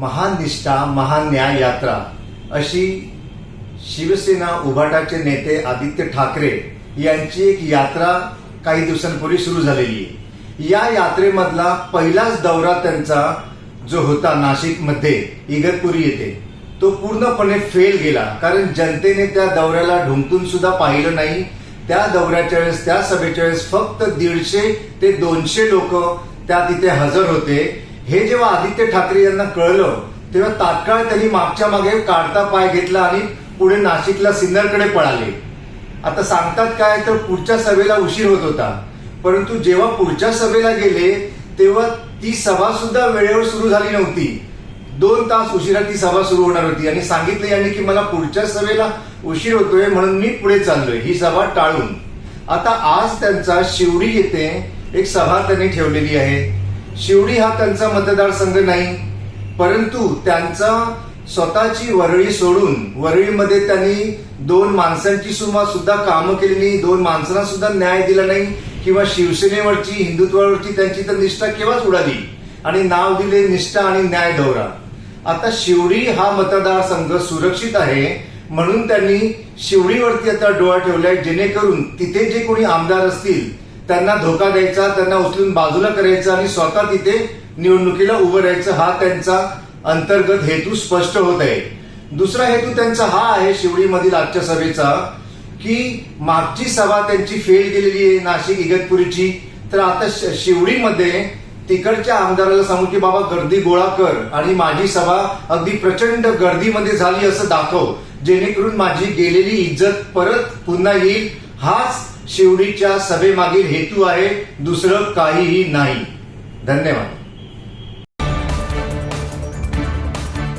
महान निष्ठा महान न्याय यात्रा अशी शिवसेना उभाटाचे नेते आदित्य ठाकरे यांची एक यात्रा काही दिवसांपूर्वी सुरू झालेली आहे. या यात्रेमधला पहिलाच दौरा त्यांचा जो होता नाशिकमध्ये इगतपुरी येथे तो पूर्णपणे फेल गेला. कारण जनतेने त्या दौऱ्याला ढुंकून सुद्धा पाहिलं नाही. त्या दौऱ्याच्या वेळेस त्या सभेच्या वेळेस फक्त दीडशे ते दोनशे लोक त्या तिथे हजर होते. हे जेव्हा आदित्य ठाकरे यांना कळलं तेव्हा तात्काळ त्यांनी मागच्या मागे काढता पाय घेतला आणि पुढे नाशिकला सिन्नरकडे पळाले. आता सांगतात काय तर पुढच्या सभेला उशीर होत होता. परंतु जेव्हा पुढच्या सभेला गेले तेव्हा ती सभा सुद्धा वेळेवर सुरू झाली नव्हती. दोन तास उशिरा ती सभा सुरू होणार होती. आणि सांगितलं यांनी की मला पुढच्या सभेला उशीर होतोय म्हणून मी पुढे चाललोय. ही सभा टाळून. आता आज त्यांचा शिवडी येथे एक सभा त्यांनी ठेवलेली आहे. शिवडी हा त्यांचा मतदारसंघ नाही परंतु त्यांचा स्वतःची वरळी सोडून वरळीमध्ये त्यांनी दोन माणसांची सुमा सुद्धा कामं केली नाही दोन माणसांना सुद्धा न्याय दिला नाही किंवा शिवसेनेवरची हिंदुत्वावरची त्यांची तर निष्ठा केव्हाच उडाली? आणि नाव दिले निष्ठा आणि न्याय दौरा. आता शिवडी हा मतदारसंघ सुरक्षित आहे म्हणून त्यांनी शिवडीवरती आता डोळा ठेवलाय जेणेकरून तिथे जे कोणी आमदार असतील त्यांना धोका द्यायचा त्यांना उचलून बाजूला करायचा आणि स्वतः तिथे निवडणुकीला उभं राहायचं हा त्यांचा अंतर्गत हेतू स्पष्ट होत आहे. दुसरा हेतू त्यांचा हा आहे शिवडीमधील आजच्या सभेचा की मागची सभा त्यांची फेल गेलेली आहे नाशिक इगतपुरीची. तर आता शिवडीमध्ये तिकडच्या आमदाराला सांगू की बाबा गर्दी गोळा कर आणि माझी सभा अगदी प्रचंड गर्दीमध्ये झाली असं दाखव. जेणेकरून माझी गेलेली इज्जत परत पुन्हा येईल. हाच शिवडीच्या सभेमागील हेतू आहे दुसरं काहीही नाही. धन्यवाद.